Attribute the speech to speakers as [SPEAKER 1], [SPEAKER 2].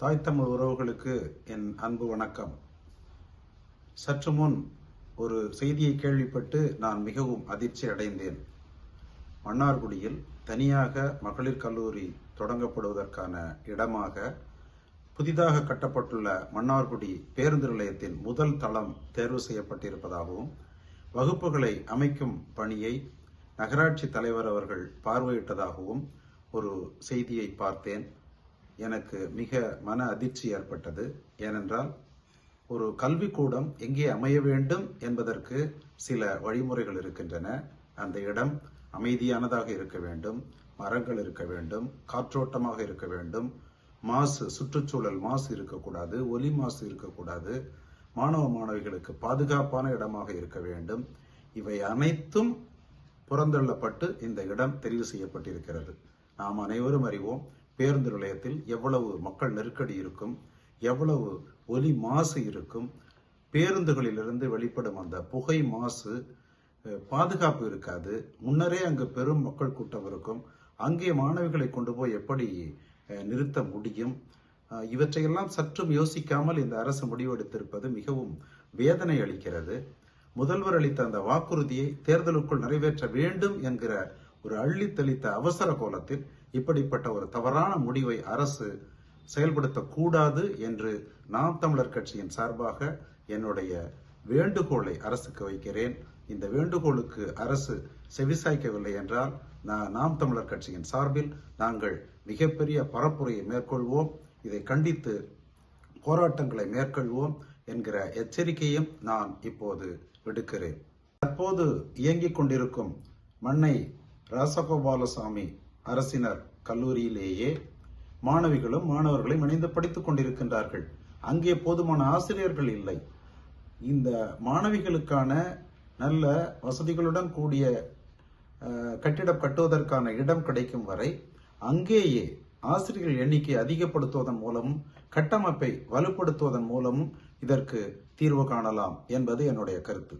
[SPEAKER 1] தாய் தமிழ் உறவுகளுக்கு என் அன்பு வணக்கம். சற்று முன் ஒரு செய்தியை கேள்விப்பட்டு நான் மிகவும் அதிர்ச்சி அடைந்தேன். மன்னார்குடியில் தனியாக மகளிர் கல்லூரி தொடங்கப்படுவதற்கான இடமாக புதிதாக கட்டப்பட்டுள்ள மன்னார்குடி பேருந்து நிலையத்தின் முதல் தளம் தேர்வு செய்யப்பட்டிருப்பதாகவும் வகுப்புகளை அமைக்கும் பணியை நகராட்சி தலைவர் அவர்கள் பார்வையிட்டதாகவும் ஒரு செய்தியை பார்த்தேன். எனக்கு மிக மன அதிர்ச்சி ஏற்பட்டது. ஏனென்றால் ஒரு கல்விக்கூடம் எங்கே அமைய வேண்டும் என்பதற்கு சில வழிமுறைகள் இருக்கின்றன. அந்த இடம் அமைதியானதாக இருக்க வேண்டும் மரங்கள் இருக்க வேண்டும் காற்றோட்டமாக இருக்க வேண்டும். மாசு சுற்றுச்சூழல் மாசு இருக்கக்கூடாது ஒலி மாசு இருக்கக்கூடாது. மாணவ மாணவிகளுக்கு பாதுகாப்பான இடமாக இருக்க வேண்டும். இவை அனைத்தும் புறந்தள்ளப்பட்டு இந்த இடம் தெரிவு செய்யப்பட்டிருக்கிறது. நாம் அனைவரும் அறிவோம் பேருந்து நிலையத்தில் எவ்வளவு மக்கள் நெருக்கடி இருக்கும் எவ்வளவு ஒலி மாசு இருக்கும் பேருந்துகளிலிருந்து வெளிப்படும் அந்த புகை மாசு பாதுகாப்பு இருக்காது. முன்னரே அங்கு பெரும் மக்கள் கூட்டம் இருக்கும். அங்கே மாணவிகளை கொண்டு போய் எப்படி நிறுத்த முடியும்? இவற்றையெல்லாம் சற்றும் யோசிக்காமல் இந்த அரசு முடிவெடுத்திருப்பது மிகவும் வேதனை அளிக்கிறது. முதல்வர் அளித்த அந்த வாக்குறுதியை தேர்தலுக்குள் நிறைவேற்ற வேண்டும் என்கிற ஒரு அள்ளி தெளித்த அவசர கோலத்தில் இப்படிப்பட்ட ஒரு தவறான முடிவை அரசு செயல்படுத்தக்கூடாது என்று நாம் தமிழர் கட்சியின் சார்பாக என்னுடைய வேண்டுகோளை அரசுக்கு வைக்கிறேன். இந்த வேண்டுகோளுக்கு அரசு செவிசாய்க்கவில்லை என்றால் நான் நாம் தமிழர் கட்சியின் சார்பில் நாங்கள் மிகப்பெரிய பரப்புரையை மேற்கொள்வோம். இதை கண்டித்து போராட்டங்களை மேற்கொள்வோம் என்கிற எச்சரிக்கையும் நான் இப்போது விடுக்கிறேன். தற்போது இயங்கிக் கொண்டிருக்கும் மண்ணை ராசகோபாலசாமி அரசினர் கல்லூரியிலேயே மாணவிகளும் மாணவர்களும் இணைந்து படித்துக் கொண்டிருக்கின்றார்கள். அங்கே போதுமான ஆசிரியர்கள் இல்லை. இந்த மாணவிகளுக்கான நல்ல வசதிகளுடன் கூடிய கட்டிடம் கட்டுவதற்கான இடம் கிடைக்கும் வரை அங்கேயே ஆசிரியர்கள் எண்ணிக்கை அதிகப்படுத்துவதன் மூலமும் கட்டமைப்பை வலுப்படுத்துவதன் மூலமும் இதற்கு தீர்வு காணலாம் என்பது என்னுடைய கருத்து.